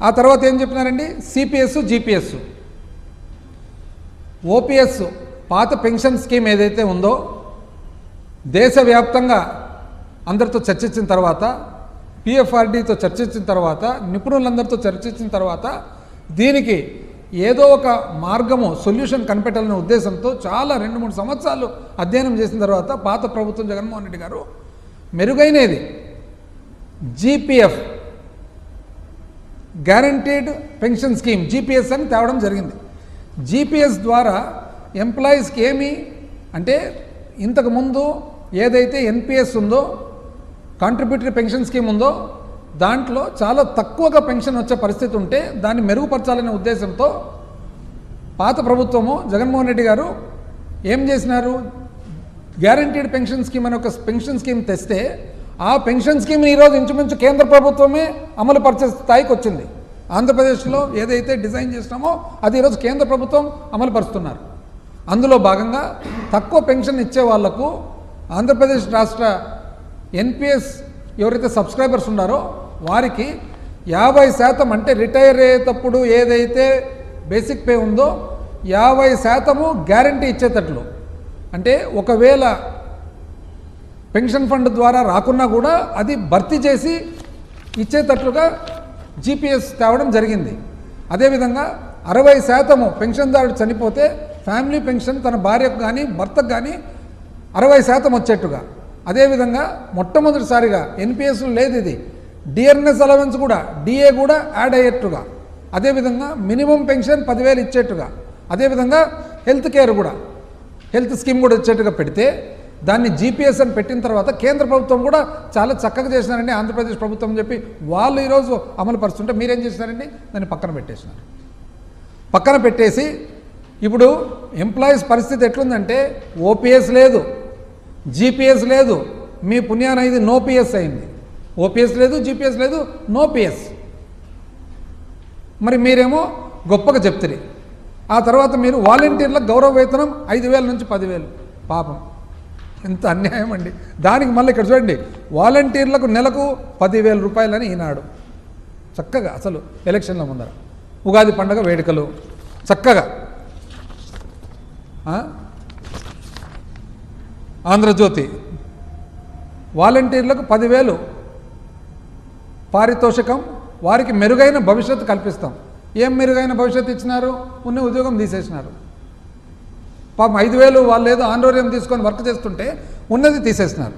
ఆ తర్వాత ఏం చెప్పినారండి సిపిఎస్ జిపిఎస్ ఓపీఎస్ పాత పెన్షన్ స్కీమ్ ఏదైతే ఉందో దేశవ్యాప్తంగా అందరితో చర్చించిన తర్వాత పిఎఫ్ఆర్డీతో చర్చించిన తర్వాత నిపుణులందరితో చర్చించిన తర్వాత దీనికి ఏదో ఒక మార్గము సొల్యూషన్ కనిపెట్టాలనే ఉద్దేశంతో చాలా రెండు మూడు సంవత్సరాలు అధ్యయనం చేసిన తర్వాత పాత ప్రభుత్వం జగన్మోహన్ రెడ్డి గారు మెరుగైనది. GPF guaranteed pension scheme GPS అని తేవడం జరిగింది. జీపీఎస్ ద్వారా ఎంప్లాయీస్కి ఏమి అంటే ఇంతకుముందు ఏదైతే ఎన్పిఎస్ ఉందో కాంట్రిబ్యూటరీ పెన్షన్ స్కీమ్ ఉందో దాంట్లో చాలా తక్కువగా పెన్షన్ వచ్చే పరిస్థితి ఉంటే దాన్ని మెరుగుపరచాలనే ఉద్దేశంతో పాత ప్రభుత్వము జగన్మోహన్ రెడ్డి గారు ఏం చేసినారు? గ్యారంటీడ్ పెన్షన్ స్కీమ్ అనే ఒక పెన్షన్ స్కీమ్ తెస్తే ఆ పెన్షన్ స్కీమ్ని ఈరోజు ఇంచుమించు కేంద్ర ప్రభుత్వమే అమలు పరిచే స్థాయికి వచ్చింది. ఆంధ్రప్రదేశ్లో ఏదైతే డిజైన్ చేసినామో అది ఈరోజు కేంద్ర ప్రభుత్వం అమలు పరుస్తున్నారు. అందులో భాగంగా తక్కువ పెన్షన్ ఇచ్చే వాళ్ళకు ఆంధ్రప్రదేశ్ రాష్ట్ర ఎన్పిఎస్ ఎవరైతే సబ్స్క్రైబర్స్ ఉన్నారో వారికి యాభై శాతం అంటే రిటైర్ అయ్యేటప్పుడు ఏదైతే బేసిక్ పే ఉందో యాభై శాతము గ్యారంటీ ఇచ్చేటట్లు. అంటే ఒకవేళ పెన్షన్ ఫండ్ ద్వారా రాకున్నా కూడా అది భర్తీ చేసి ఇచ్చేటట్లుగా జీపీఎస్ తేవడం జరిగింది. అదేవిధంగా అరవై శాతము పెన్షన్దారుడు చనిపోతే ఫ్యామిలీ పెన్షన్ తన భార్యకు కానీ భర్తకు కానీ అరవై శాతం వచ్చేట్టుగా. అదేవిధంగా మొట్టమొదటిసారిగా ఎన్పిఎస్లో లేదు ఇది. డిఆర్ఎన్ఎస్ అలవెన్స్ కూడా డిఏ కూడా యాడ్ అయ్యేట్టుగా. అదేవిధంగా మినిమం పెన్షన్ పదివేలు ఇచ్చేట్టుగా. అదేవిధంగా హెల్త్ కేర్ కూడా హెల్త్ స్కీమ్ కూడా వచ్చేట్టుగా పెడితే దాన్ని జీపీఎస్ అని పెట్టిన తర్వాత కేంద్ర ప్రభుత్వం కూడా చాలా చక్కగా చేసినారండి ఆంధ్రప్రదేశ్ ప్రభుత్వం అని చెప్పి వాళ్ళు ఈరోజు అమలు పరుస్తుంటే మీరేం చేసినారండి? దాన్ని పక్కన పెట్టేసినారు. పక్కన పెట్టేసి ఇప్పుడు ఎంప్లాయీస్ పరిస్థితి ఎట్లుందంటే ఓపీఎస్ లేదు జీపీఎస్ లేదు మీ పుణ్యాన ఇది నో పిఎస్ అయింది. ఓపీఎస్ లేదు జీపీఎస్ లేదు నో పిఎస్ మరి మీరేమో గొప్పగా చెప్తుంది ఆ తర్వాత మీరు వాలంటీర్ల గౌరవ వేతనం ఐదు వేల నుంచి పదివేలు. పాపం. ఎంత అన్యాయం అండి. దానికి మళ్ళీ ఇక్కడ చూడండి వాలంటీర్లకు నెలకు పదివేల రూపాయలని ఈనాడు. చక్కగా అసలు ఎలక్షన్ల ముందర. ఉగాది పండగ వేడుకలు. చక్కగా. ఆంధ్రజ్యోతి. వాలంటీర్లకు పదివేలు. పారితోషికం. వారికి మెరుగైన భవిష్యత్తు కల్పిస్తాం. ఏం మెరుగైన భవిష్యత్తు ఇచ్చినారు? ఉన్న ఉద్యోగం తీసేసినారు. పాపం ఐదు వేలు వాళ్ళు ఏదో ఆందోళన తీసుకొని వర్క్ చేస్తుంటే ఉన్నది తీసేస్తున్నారు